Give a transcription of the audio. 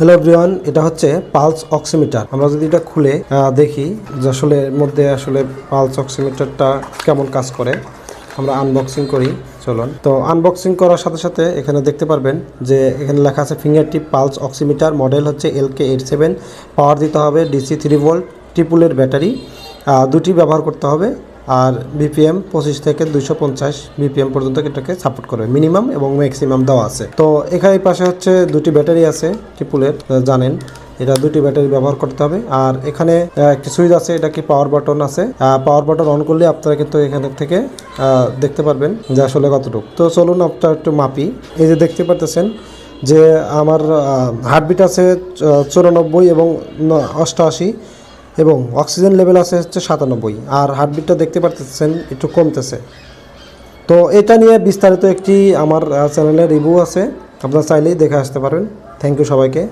Hello everyone, এটা হচ্ছে pulse oximeter. আমরা যদি এটা খুলে দেখি যে আসলে মধ্যে আসলে পালস অক্সিমিটারটা কেমন কাজ করে। আমরা আনবক্সিং করি, চলুন। তো আনবক্সিং করার সাথে সাথে এখানে দেখতে পারবেন যে এখানে লেখা আছে finger tip pulse oximeter model হচ্ছে L K eight seven power দিতে হবে ডিসি থ্রি ভোল্ট ট্রিপুলের ব্যাটারি দুটি ব্যবহার করতে হবে। আর বিপিএম পঁচিশ থেকে দুইশো পঞ্চাশ বিপিএম পর্যন্ত এটাকে সাপোর্ট করবে মিনিমাম এবং ম্যাক্সিমাম দেওয়া আছে। তো এখানে পাশে হচ্ছে দুটি ব্যাটারি আছে ট্রিপুলের জানেন, এটা দুটি ব্যাটারি ব্যবহার করতে হবে। আর এখানে একটি সুইচ আছে, এটা কি পাওয়ার বাটন আছে? পাওয়ার বাটন অন করলে আপনারা কিন্তু এখানে থেকে দেখতে পারবেন যে আসলে কতটুকু। তো চলুন আপনার একটু মাপি। এই যে দেখতে পারতেছেন যে আমার হার্টবিট আছে চুরানব্বই এবং অষ্টআশি এবং অক্সিজেন লেভেল আছে হচ্ছে সাতানব্বই, আর হার্টবিটটা দেখতে পারতেছেন, একটু কমতেছে। তো এটা নিয়ে বিস্তারিত একটি আমার চ্যানেলের রিভিউ আছে, আপনারা চাইলেই দেখে আসতে পারেন। থ্যাংক ইউ সবাইকে।